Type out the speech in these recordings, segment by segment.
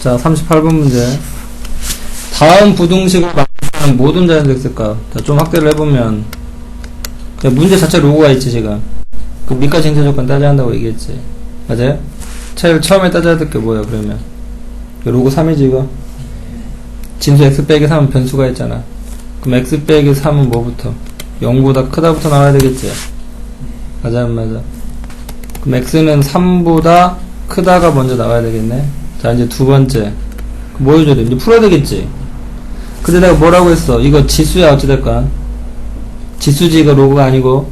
자, 38번 문제. 다음 부등식을 만드는 모든 자연수 x값. 자, 좀 확대를 해보면. 문제 자체 로고가 있지, 지금. 그 밑과 쟁체 조건 따져야 한다고 얘기했지. 맞아요? 제일 처음에 따져야 될 게 뭐야, 그러면? 로고 3이지, 이거? 진수 x 빼기 3은 변수가 있잖아. 그럼 x 빼기 3은 뭐부터? 0보다 크다부터 나와야 되겠지? 맞아, 안 맞아? 그럼 x는 3보다 크다가 먼저 나와야 되겠네. 자, 이제 두 번째. 뭐 해줘야 돼? 이제 풀어야 되겠지? 근데 내가 뭐라고 했어? 이거 지수야, 어찌됐건. 지수지, 이거 로그가 아니고.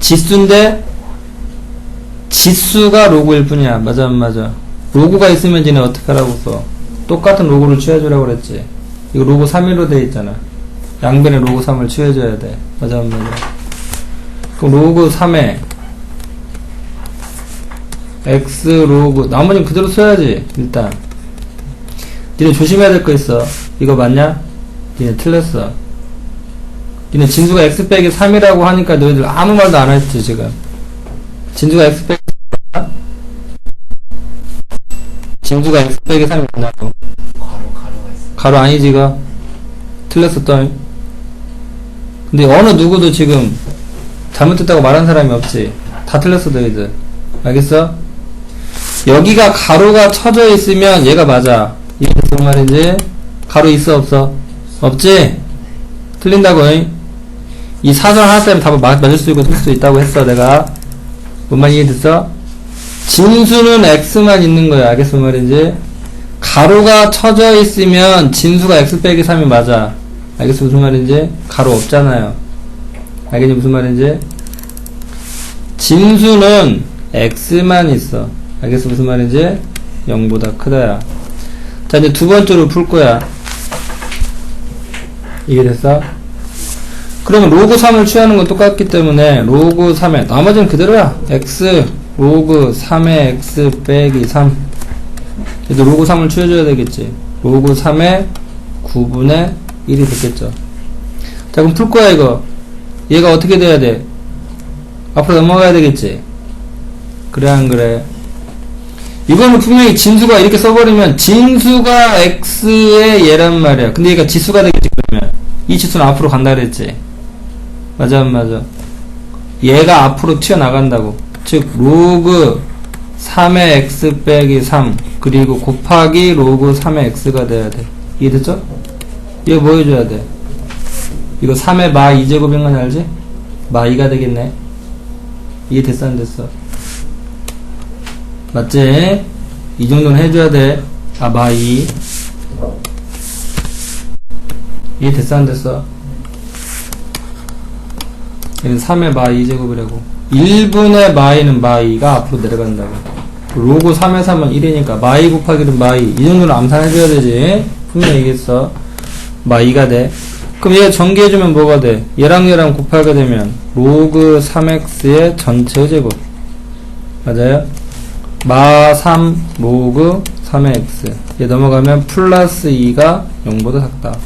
지수인데, 지수가 로그일 뿐이야. 맞아, 안 맞아? 로그가 있으면 지네 어떻게 하라고 써? 똑같은 로그를 취해주라고 그랬지. 이거 로그 3일로 돼 있잖아. 양변에 로그 3을 취해줘야 돼. 맞아, 안 맞아? 그럼 로그 3에 x 로그. 나머지는 그대로 써야지 일단. 니네 조심해야 될 거 있어. 이거 맞냐? 니네 틀렸어. 니네 진수가 x 빼기 3이라고 하니까 너희들 아무 말도 안 했지 지금. 진수가 x 빼기 3 진수가 x 빼기 3이 맞냐고? 가로 가로가 있어. 가로 아니지 이거. 틀렸어 또. 근데 어느 누구도 지금 잘못했다고 말한 사람이 없지. 다 틀렸어 너희들. 알겠어? 여기가 가로가 쳐져 있으면 얘가 맞아 이게 무슨 말인지 가로 있어 없어? 없지? 틀린다고 잉? 이 사설 하나 때문에 답을 맞, 맞을 수 있고 틀릴 수 있다고 했어 내가 뭔 말인지 이해됐어? 진수는 x만 있는 거야 알겠어 뭔 말인지? 가로가 쳐져 있으면 진수가 x 빼기 3이 맞아. 알겠어? 무슨 말인지? 가로 없잖아요. 알겠니? 무슨 말인지? 진수는 x만 있어. 알겠어? 무슨 말인지? 0보다 크다야. 자, 이제 두 번째로 풀 거야. 이해됐어? 그러면 로그 3을 취하는 건 똑같기 때문에 로그 3에 나머지는 그대로야. x 로그 3의 x 빼기 3 그래도 로그 3을 취해줘야 되겠지. 로그 3의 9분의 1이 됐겠죠. 자, 그럼 풀 거야, 이거. 얘가 어떻게 돼야 돼? 앞으로 넘어가야 되겠지. 그래, 안 그래? 이거는 분명히 진수가 이렇게 써버리면 진수가 x의 얘란 말이야. 근데 얘가 지수가 되겠지, 그러면. 이 지수는 앞으로 간다 그랬지. 맞아, 안 맞아? 얘가 앞으로 튀어나간다고. 즉, 로그 3의 x 빼기 3 그리고 곱하기 로그 3의 x가 돼야 돼 이해됐죠? 이거 뭐 해줘야 돼? 이거 3의 마 2제곱인 건 알지? 마 2가 되겠네 이해됐어 안 됐어? 맞지? 이 정도는 해줘야 돼아 마 2. 이해 됐어 안 됐어? 얘는 3의 마 2제곱이라고 1분의 마이는 마이가 앞으로 내려간다고. 로고 3에 3은 1이니까 마이 곱하기 는 마이. 이 정도는 암산해줘야 되지. 분명히 얘기했어. 마이가 돼. 그럼 얘 전개해주면 뭐가 돼? 얘랑 얘랑 곱하게 되면 로그 3x의 전체 제곱. 맞아요? 마 3, 로그 3의 x. 얘 넘어가면 플러스 2가 0보다 작다.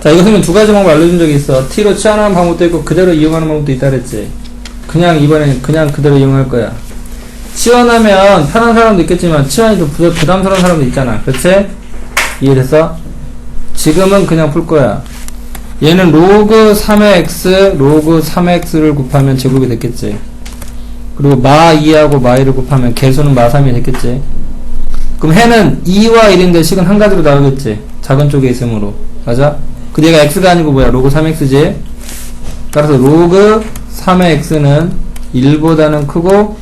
자, 이것은 두 가지 방법 알려준 적이 있어. t로 치환하는 방법도 있고 그대로 이용하는 방법도 있다 그랬지. 그냥 이번엔 그냥 그대로 이용할 거야. 치환하면 편한 사람도 있겠지만 치환이 좀 부담, 부담스러운 사람도 있잖아. 그치? 이해됐어? 지금은 그냥 풀 거야. 얘는 로그 3의 x, 로그 3의 x를 곱하면 제곱이 됐겠지. 그리고 마 2하고 마 1을 곱하면 개수는 마 3이 됐겠지. 그럼 해는 2와 1인데 식은 한 가지로 나오겠지. 작은 쪽에 있으므로. 맞아? 근데 얘가 x가 아니고 뭐야? 로그 3x지? 따라서 로그 3의 x는 1보다는 크고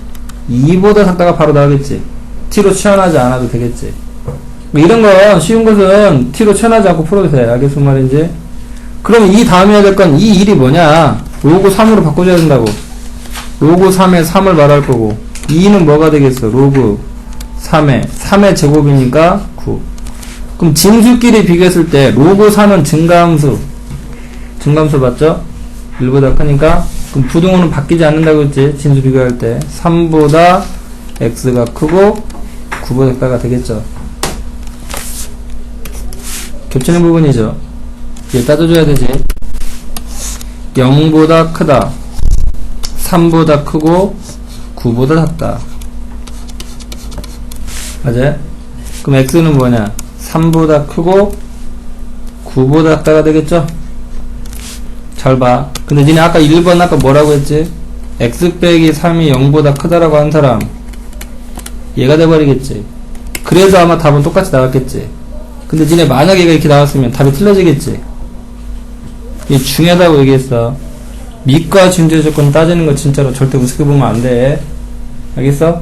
2보다 작다가 바로 나오겠지. t로 치환하지 않아도 되겠지. 뭐 이런 건 쉬운 것은 t로 치환하지 않고 풀어도 돼. 알겠어 말인지? 그러면 이 다음에 해야 될 건 이 1이 뭐냐? 로그 3으로 바꿔줘야 된다고. 로그 3의 3을 말할 거고 2는 뭐가 되겠어? 로그 3의 3의 제곱이니까 9. 그럼 진수끼리 비교했을 때 로그 3은 증가함수. 증가함수 맞죠? 1보다 크니까 그럼 부등호는 바뀌지 않는다고 했지 진수 비교할 때 3보다 x가 크고 9보다 작다가 되겠죠 겹치는 부분이죠 얘 따져줘야 되지 0보다 크다 3보다 크고 9보다 작다 맞아요? 그럼 x는 뭐냐? 3보다 크고 9보다 작다가 되겠죠? 잘 봐. 근데 니네 아까 1번 아까 뭐라고 했지? x 빼기 3이 0보다 크다라고 한 사람 얘가 돼버리겠지. 그래서 아마 답은 똑같이 나왔겠지. 근데 니네 만약에 이렇게 나왔으면 답이 틀려지겠지. 이 중요하다고 얘기했어. 미과 준재 조건 따지는 거 진짜로 절대 우습게 보면 안 돼. 알겠어?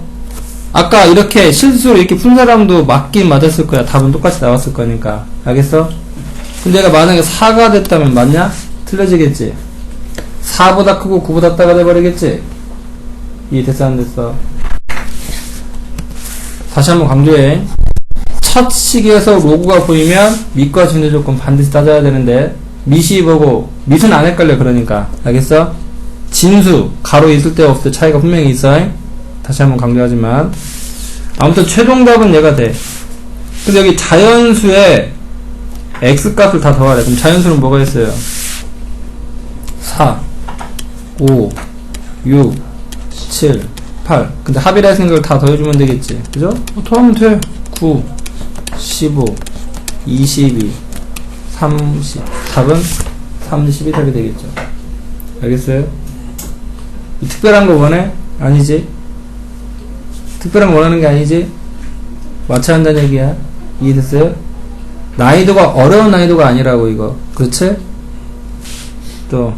아까 이렇게 실수로 이렇게 푼 사람도 맞긴 맞았을 거야. 답은 똑같이 나왔을 거니까. 알겠어? 근데 얘가 만약에 4가 됐다면 맞냐? 틀려지겠지. 4보다 크고 9보다 작다가 돼버리겠지. 이해 됐어 안 됐어? 다시 한번 강조해. 첫 시기에서 로고가 보이면 밑과 준재 조건 반드시 따져야 되는데 밑이 보고 밑은 안 헷갈려 그러니까 알겠어? 진수 가로 있을 때 없을 때 차이가 분명히 있어. 다시 한번 강조하지만 아무튼 최종답은 얘가 돼. 근데 여기 자연수에 x 값을 다 더하래. 그럼 자연수는 뭐가 있어요? 4, 5, 6, 7, 8. 근데 합이라 생각을 다 더해주면 되겠지. 그죠? 어, 더하면 돼. 9, 15, 22, 30. 답은 32 답이 되겠죠. 알겠어요? 이 특별한 거 원해? 아니지? 특별한 거 원하는 게 아니지? 맞춰야 한다는 얘기야. 이해됐어요? 난이도가 어려운 난이도가 아니라고, 이거. 그렇지? 또.